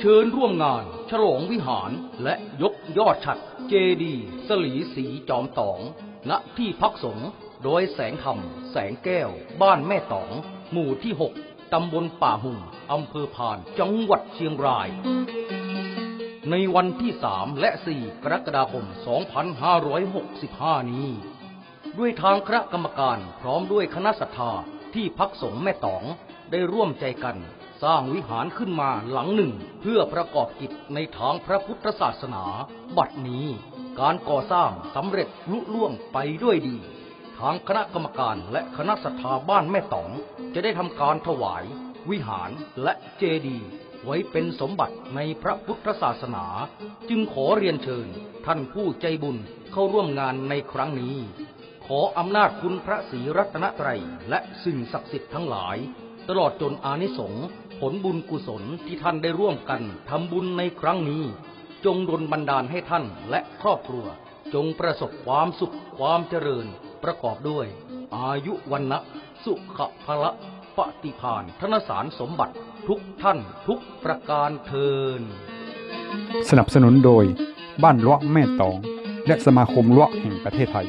เชิญร่วมงาน ฉลองวิหารและยกยอดฉัดเจดีสลีสีจอมตองณที่พักสงฆ์โดยแสงธรรม แสงแก้ว บ้านแม่ตอง หมู่ที่ 6 ตำบลป่าหุ่งอำเภอพาน จังหวัดเชียงราย ในวันที่ 3 และ 4 กรกฎาคม 2565 นี้ ด้วยทางคณะกรรมการพร้อมด้วยคณะศรัทธาที่พักสงฆ์แม่ตองได้ร่วมใจกัน สร้างวิหารขึ้นมาหลังหนึ่ง เพื่อประกอบกิจในทางพระพุทธศาสนา บัดนี้การก่อสร้างสำเร็จลุล่วงไปด้วยดี ทางคณะกรรมการและคณะศรัทธาบ้านแม่ต๋อง จะได้ทำการถวาย วิหารและเจดีย์ไว้เป็นสมบัติในพระพุทธศาสนา จึงขอเรียนเชิญ ท่านผู้ใจบุญเข้าร่วมงานในครั้งนี้ ขออำนาจคุณพระศรีรัตนตรัยและสิ่งศักดิ์สิทธิ์ทั้งหลาย ตลอดจนอานิสงส์ผลบุญกุศลที่ท่านได้ร่วมกันทำบุญในครั้งนี้ จงดลบันดาลให้ท่านและครอบครัว จงประสบความสุขความเจริญ ประกอบด้วย อายุวันนะสุขภละปฏิพานธนสารสมบัติทุกท่านทุกประการเทิน สนับสนุนโดยบ้านเลาะแม่ตอง และสมาคมเลาะแห่งประเทศไทย